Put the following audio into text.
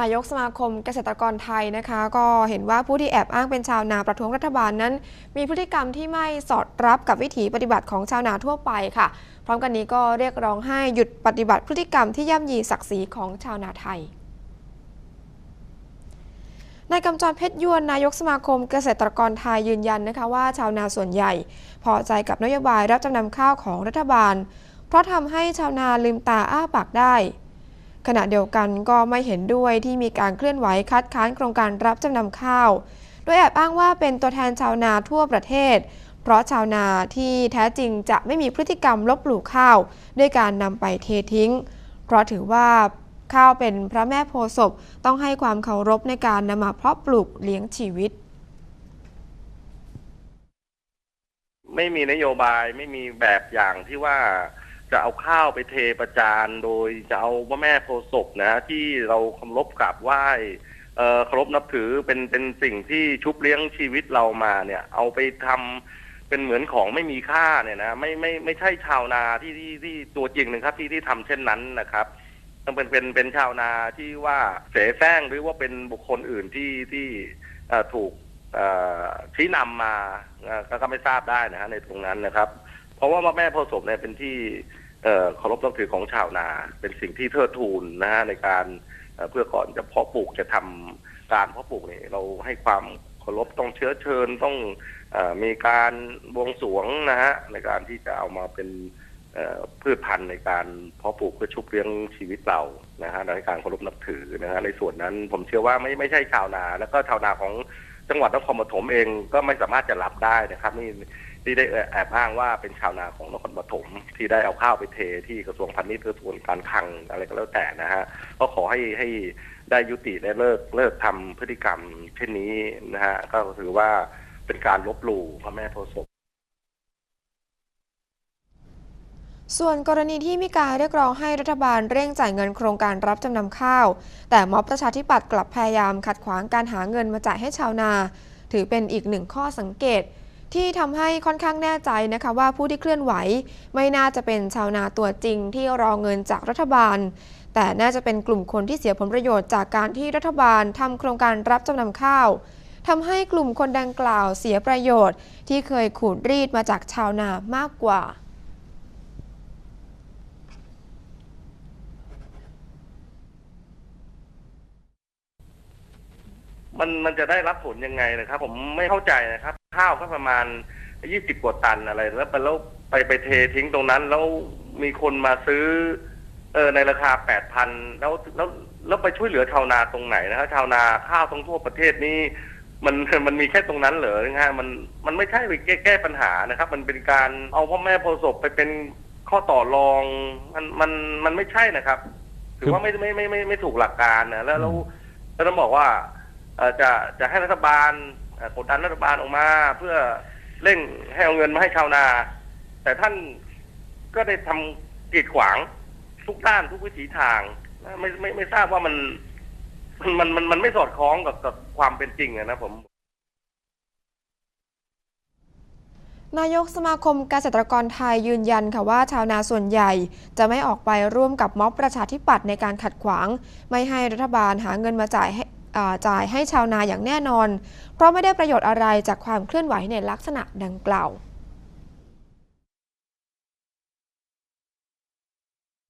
นายกสมาคมเกษตรกรไทยนะคะ ก็เห็นว่าผู้ที่แอบอ้างเป็นชาวนาประท้วงรัฐบาลนั้น มีพฤติกรรมที่ไม่สอดรับกับวิถีปฏิบัติของชาวนาทั่วไปค่ะ พร้อมกันนี้ก็เรียกร้องให้หยุดปฏิบัติพฤติกรรมที่ย่ำยีศักดิ์ศรีของชาวนาไทยนายกำจรเพชรยวนนายกสมาคมเกษตรกรไทยยืนยันนะคะว่าชาวนาส่วนใหญ่ พอใจกับนโยบายรับจำนำข้าวของรัฐบาล เพราะทำให้ชาวนาลืมตาอ้าปากได้ ขณะเดียวกันก็ไม่เห็นด้วยที่มีการเคลื่อนไหวคัดค้านโครงการรับจำนำข้าว โดยแอบอ้างว่าเป็นตัวแทนชาวนาทั่วประเทศ เพราะชาวนาที่แท้จริงจะไม่มีพฤติกรรมลบหลู่ข้าว ด้วยการนำไปเททิ้ง เพราะถือว่าข้าวเป็นพระแม่โพศพต้องให้ความเคารพในการนำมาเพาะปลูกเลี้ยงชีวิต ไม่มีนโยบายไม่มีแบบอย่างที่ว่า จะเอาข้าวไปเทประจานโดยจะเอาพระแม่โพศพนะ ที่เราเคารพกราบไหว้เคารพนับถือเป็นเป็นสิ่งที่ชุบเลี้ยงชีวิตเรามาเนี่ย เอาไปทำเป็นเหมือนของไม่มีค่าเนี่ยนะไม่ไม่ไม่ใช่ชาวนาที่ที่ที่ตัวจริงนะครับที่ที่ทำเช่นนั้นนะครับต้องเป็นเป็นเป็นชาวนาที่ว่าเสแสร้งหรือว่าเป็นบุคคลอื่นที่ที่ถูกชี้นำมาก็ก็ไม่ทราบได้นะฮะในตรงนั้นนะครับ เพราะว่าแม่โพศพเนี่ยเป็นที่ เอ่อเคารพนับถือของชาวนา เป็นสิ่งที่เทิดทูนนะฮะในการเเพื่อก่อนจะเพาะปลูกจะทำการเพาะปลูกเนี่ยเราให้ความเคารพต้องเชื้อเชิญต้องอมีการบวงสรวงนะฮะในการที่จะเอามาเป็นพืชพันธุ์ในการเพาะปลูกเพื่อชุบเลี้ยงชีวิตเรานะฮะในการเคารพนับถือนะฮะในส่วนนั้นผมเชื่อว่าไม่ไม่ใช่ชาวนา แล้วก็ชาวนาของ จังหวัดนครปฐมเองก็ไม่สามารถจะรับได้นะครับนี่ที่ได้แอบอ้างว่าเป็นชาวนาของนครปฐมที่ได้เอาข้าวไปเทที่กระทรวงพาณิชย์กระทรวงการคลังอะไรก็แล้วแต่นะฮะก็ขอให้ให้ได้ยุติและเลิกเลิกทำพฤติกรรมเช่นนี้นะฮะก็ถือว่าเป็นการลบหลู่พระแม่โพธิ์ศพ ส่วนกรณีที่มีการเรียกร้องให้รัฐบาลเร่งจ่ายเงินโครงการรับจำนำข้าว แต่ม็อบประชาธิปัตย์กลับพยายามขัดขวางการหาเงินมาจ่ายให้ชาวนา ถือเป็นอีกหนึ่งข้อสังเกต ที่ทำให้ค่อนข้างแน่ใจนะคะว่าผู้ที่เคลื่อนไหว ไม่น่าจะเป็นชาวนาตัวจริงที่รอเงินจากรัฐบาล แต่น่าจะเป็นกลุ่มคนที่เสียผลประโยชน์จากการที่รัฐบาลทำโครงการรับจำนำข้าวทำให้กลุ่มคนดังกล่าวเสียประโยชน์ ที่เคยขูดรีดมาจากชาวนามากกว่า มันมันจะได้รับผลยังไงนะครับ ผมไม่เข้าใจนะครับ ข้าวก็ประมาณยี่สิบกว่าตันอะไร แล้วไปแล้วไปไปเททิ้งตรงนั้น แล้วมีคนมาซื้อ เออในราคาแปดพันแล้วแล้วแล้วไปช่วยเหลือชาวนาตรงไหนนะครับชาวนาข้าวทั้งทั่วประเทศนี้ มันมันมีแค่ตรงนั้นเหรอนะฮะมันมันไม่ใช่ไปแก้แก้ปัญหานะครับ มันเป็นการเอาพ่อแม่โพศพไปเป็นข้อต่อรองมันมันมันไม่ใช่นะครับถือว่าไม่ไม่ไม่ไม่ไม่ถูกหลักการนะแล้วแล้วแล้วต้องบอกว่า จะจะให้รัฐบาลกดดันรัฐบาลออกมา เพื่อเร่งให้เอาเงินมาให้ชาวนา แต่ท่านก็ได้ทำกีดขวางทุกด้านทุกวิถีทางไม่ไม่ไม่ทราบว่ามันมันมันมันไม่สอดคล้องกับกับความเป็นจริงอะนะผมนายกสมาคมเกษตรกรไทยยืนยันค่ะว่าชาวนาส่วนใหญ่ จะไม่ออกไปร่วมกับม็อบประชาธิปัตย์ในการขัดขวาง ไม่ให้รัฐบาลหาเงินมาจ่ายให้ จ่ายให้ชาวนาอย่างแน่นอน เพราะไม่ได้ประโยชน์อะไรจากความเคลื่อนไหวในลักษณะดังกล่าว